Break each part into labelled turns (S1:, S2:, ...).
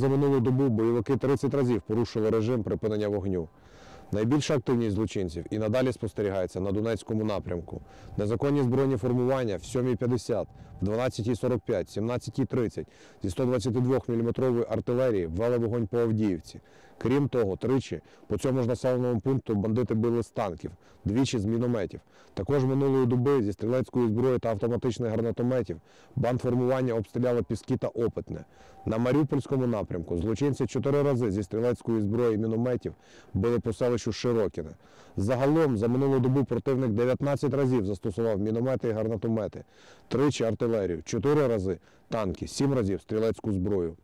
S1: За минулу добу бойовики 30 разів порушили режим припинення вогню. Найбільша активність злочинців і надалі спостерігається на Донецькому напрямку. Незаконні збройні формування в 7.50, в 12.45, 17.30 зі 122 мм артилерії ввели вогонь по Авдіївці. Крім того, тричі по цьому ж населеному пункту бандити били з танків, двічі з мінометів. Також минулої доби зі стрілецької зброї та автоматичних гранатометів бандформування обстріляли Піски та Опитне. На Маріупольському напрямку злочинці чотири рази зі стрілецької зброї і мінометів били по селищу Широкіне. Загалом за минулу добу противник 19 разів застосував міномети і гранатомети, тричі артилерію, чотири рази танки, сім разів стрілецьку зброю.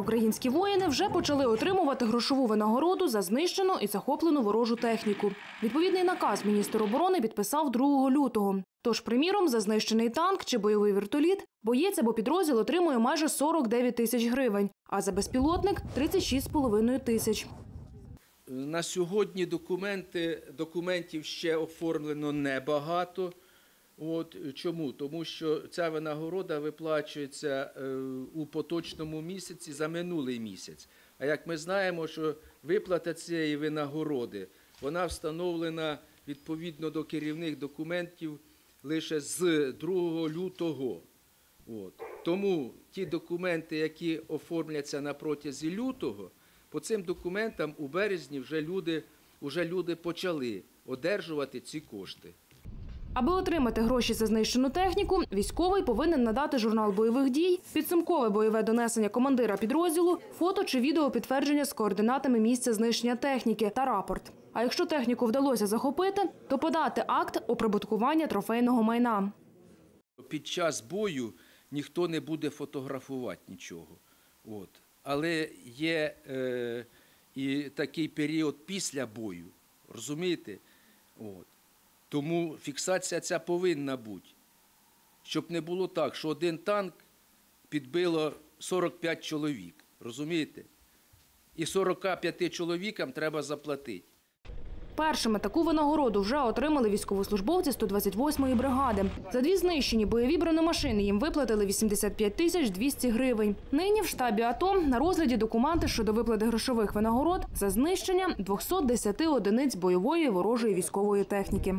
S2: Українські воїни вже почали отримувати грошову винагороду за знищену і захоплену ворожу техніку. Відповідний наказ міністр оборони підписав 2 лютого. Тож, приміром, за знищений танк чи бойовий вертоліт боєць або підрозділ отримує майже 49 тисяч гривень, а за безпілотник 36,5 тисяч.
S3: На сьогодні документи, документів ще оформлено небагато. От, чому? Тому що ця винагорода виплачується е, у поточному місяці за минулий місяць. А як ми знаємо, що виплата цієї винагороди вона встановлена відповідно до керівних документів лише з 2 лютого. От. Тому ті документи, які оформляться на протязі лютого, по цим документам у березні вже люди, вже люди почали одержувати ці кошти.
S2: Аби отримати гроші за знищену техніку, військовий повинен надати журнал бойових дій, підсумкове бойове донесення командира підрозділу, фото чи відео підтвердження з координатами місця знищення техніки та рапорт. А якщо техніку вдалося захопити, то подати акт оприбуткування трофейного майна.
S3: Під час бою ніхто не буде фотографувати нічого. От. Але є е, і такий період після бою, розумієте? От. Тому фіксація ця повинна бути. Щоб не було так, що один танк підбило 45 чоловік, розумієте? І 45 чоловікам треба заплатити.
S2: Першими таку винагороду вже отримали військовослужбовці 128-ї бригади. За дві знищені бойові бронемашини їм виплатили 85 тисяч 200 гривень. Нині в штабі АТО на розгляді документи щодо виплати грошових винагород за знищення 210 одиниць бойової ворожої військової техніки.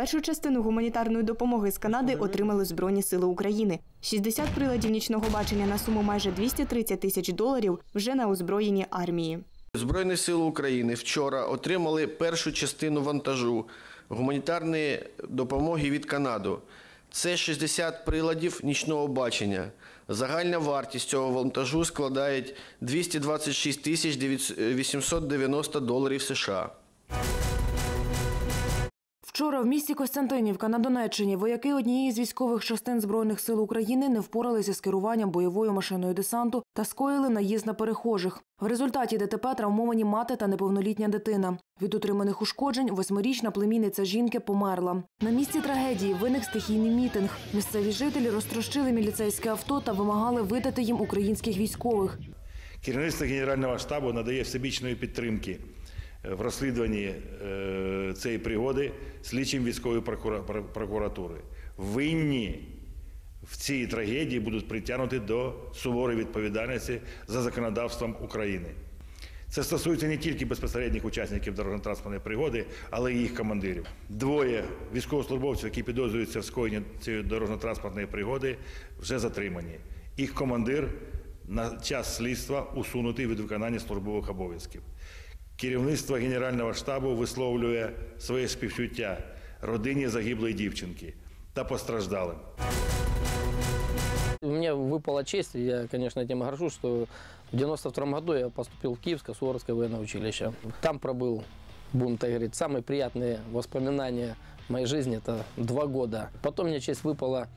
S4: Першу частину гуманітарної допомоги з Канади отримали Збройні сили України. 60 приладів нічного бачення на суму майже 230 тисяч доларів вже на озброєнні армії.
S5: Збройні сили України вчора отримали першу частину вантажу гуманітарної допомоги від Канади. Це 60 приладів нічного бачення. Загальна вартість цього вантажу складає 226 тисяч 890 доларів США.
S2: Вчора в місті Костянтинівка на Донеччині вояки однієї з військових частин збройних сил України не впоралися з керуванням бойовою машиною десанту та скоїли наїзд на перехожих. В результаті ДТП травмовані мати та неповнолітня дитина. Від отриманих ушкоджень восьмирічна племінниця жінки померла. На місці трагедії виник стихійний мітинг. Місцеві жителі розтрощили міліцейське авто та вимагали видати їм українських військових.
S6: Керівництво Генерального штабу надає всебічної підтримки в розслідуванні е, цієї пригоди слідчим військової прокуратури. Винні в цій трагедії будуть притягнуті до суворої відповідальності за законодавством України. Це стосується не тільки безпосередніх учасників дорожньо-транспортної пригоди, але й їх командирів. Двоє військовослужбовців, які підозрюються в скоєнні цієї дорожньо-транспортної пригоди, вже затримані. Їх командир на час слідства усунутий від виконання службових обов'язків. Керівництво Генерального штабу висловлює своє співчуття родині загиблої дівчинки та постраждалим.
S7: Мне выпала честь, и я, конечно, этим горжусь, что в 92 году я поступил в Киевское Суворовское военное училище. Там пробыл, будем так говорить, самые приятные воспоминания моей жизни, это два года. Потом мне честь выпала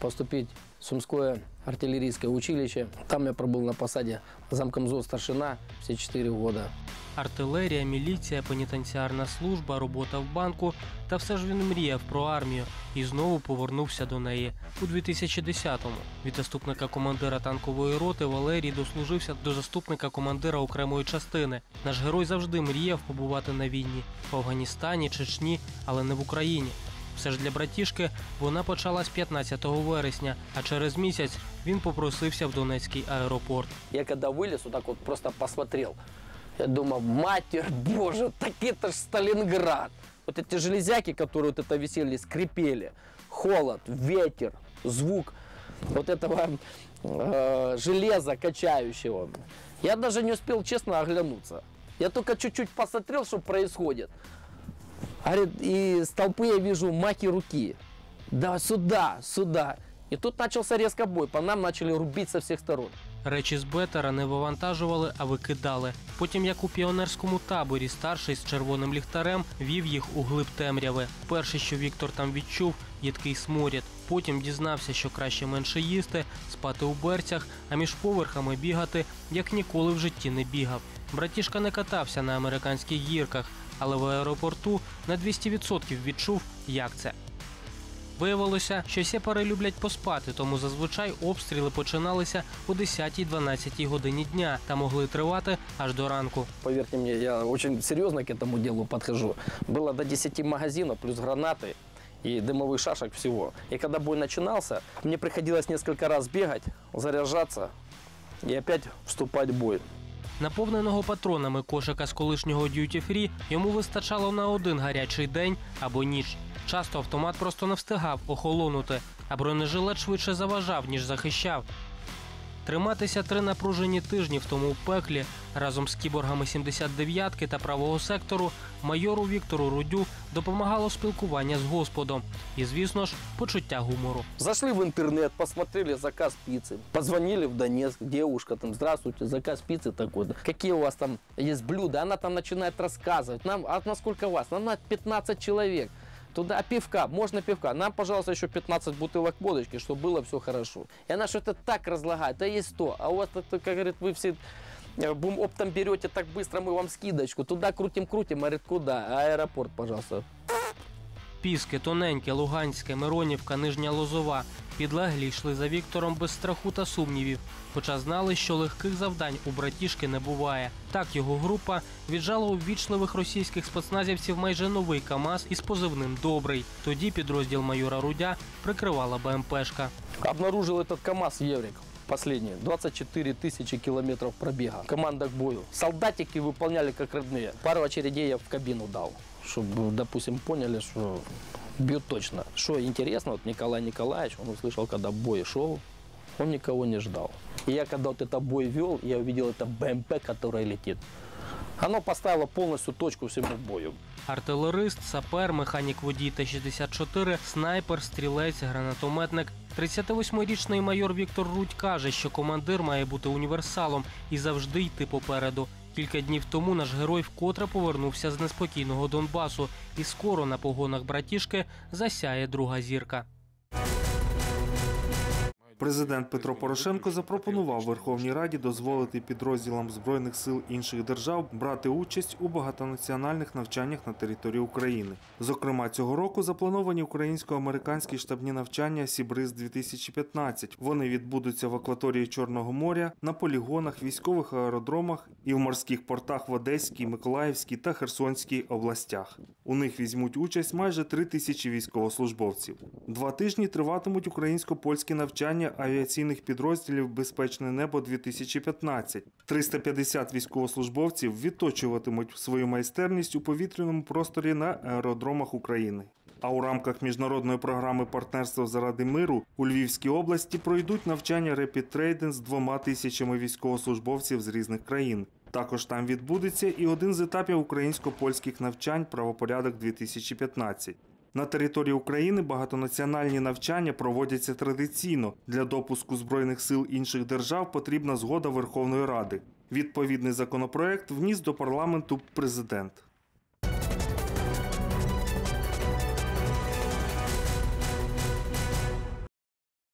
S7: поступить в Сумское артиллерийское училище. Там я пробыл на посаде замкомзо старшина все четыре года.
S8: Артилерія, міліція, пенітенціарна служба, робота в банку. Та все ж він мріяв про армію і знову повернувся до неї. У 2010-му від заступника командира танкової роти Валерій дослужився до заступника командира окремої частини. Наш герой завжди мріяв побувати на війні в Афганістані, Чечні, але не в Україні. Все ж для братішки вона почалась 15 вересня, а через місяць він попросився в Донецький аеропорт.
S7: Я когда вылез, вот так вот просто посмотрел. Я думал, матерь боже, так это ж Сталинград. Вот эти железяки, которые вот это висели, скрипели. Холод, ветер, звук вот этого э, железа качающего. Я даже не успел честно оглянуться. Я только чуть-чуть посмотрел, что происходит. Говорит, и с толпы я вижу маки руки. Да, сюда, сюда. И тут начался резко бой. По нам начали рубить со всех сторон.
S8: Речі з бетера не вивантажували, а викидали. Потім, як у піонерському таборі, старший з червоним ліхтарем вів їх у глиб темряви. Перше, що Віктор там відчув, їдкий сморід. Потім дізнався, що краще менше їсти, спати у берцях, а між поверхами бігати, як ніколи в житті не бігав. Братішка не катався на американських гірках, але в аеропорту на 200% відчув, як це. Виявилося, що сепари люблять поспати, тому зазвичай обстріли починалися о 10-12 годині дня та могли тривати аж до ранку.
S7: Поверьте мне, я очень серьезно к этому делу подхожу. Было до 10 магазинов, плюс гранаты и дымовых шашек всего. И когда бой начинался, мне приходилось несколько раз бегать, заряжаться и опять вступать в бой.
S8: Наповненого патронами кошика з колишнього Free йому вистачало на один гарячий день або ніч. Часто автомат просто не встигав охолонути, а бронежилет швидше заважав, ніж захищав. Триматися три напружені тижні в тому пеклі разом з кіборгами 79-ки та правого сектору майору Віктору Рудю допомагало спілкування з Господом і, звісно ж, почуття гумору.
S7: Зашли в интернет, посмотрели заказ пиццы. Позвонили в Донецк, девушка там, здравствуйте, заказ пиццы такой-то. Какие у вас там есть блюда? Она там начинает рассказывать. Нам, а насколько вас? Нам на 15 человек. Туда пивка, можно пивка. Нам, пожалуйста, еще 15 бутылок водочки, чтобы было все хорошо. И она что-то так разлагает, да есть то. А у вас, как говорит, вы все э, бум оптом берете так быстро, мы вам скидочку. Туда крутим-крутим, говорит, куда? Аэропорт, пожалуйста.
S8: Піски, Тоненьке, Луганське, Миронівка, Нижня Лозова. Підлеглі йшли за Віктором без страху та сумнівів, хоча знали, що легких завдань у братішки не буває. Так його група віджала у ввічливих російських спецназівців майже новий КАМАЗ із позивним Добрий. Тоді підрозділ майора Рудя прикривала БМПшка.
S7: Обнаружил этот КАМАЗ Еврик. Последний. 24 тысячи километров пробега. Команда к бою. Солдатики выполняли как родные. Пару очередей я в кабину дал, чтобы, допустим, поняли, что бьют точно. Что интересно, вот Николай Николаевич, он услышал, когда бой шел, он никого не ждал. И я когда вот это бой вел, я увидел это БМП, которое летит. Оно поставило полностью точку всему бою.
S8: Артилерист, сапер, механік водій Т-64, снайпер, стрілець, гранатометник. 38-річний майор Віктор Рудь каже, що командир має бути універсалом і завжди йти попереду. Кілька днів тому наш герой вкотре повернувся з неспокійного Донбасу, і скоро на погонах братішки засяє друга зірка.
S9: Президент Петро Порошенко запропонував Верховній Раді дозволити підрозділам збройних сил інших держав брати участь у багатонаціональних навчаннях на території України. Зокрема, цього року заплановані українсько-американські штабні навчання Сібриз 2015 Вони відбудуться в акваторії Чорного моря, на полігонах, військових аеродромах і в морських портах в Одеській, Миколаївській та Херсонській областях. У них візьмуть участь майже три тисячі військовослужбовців. Два тижні триватимуть українсько-польські навчання авіаційних підрозділів Безпечне небо 2015 350 військовослужбовців відточуватимуть свою майстерність у повітряному просторі на аеродромах України. А у рамках міжнародної програми партнерства заради миру у Львівській області пройдуть навчання Trading з двома тисячами військовослужбовців з різних країн. Також там відбудеться і один з етапів українсько-польських навчань Правопорядок 2015 на території України багатонаціональні навчання проводяться традиційно. Для допуску збройних сил інших держав потрібна згода Верховної Ради. Відповідний законопроект вніс до парламенту президент.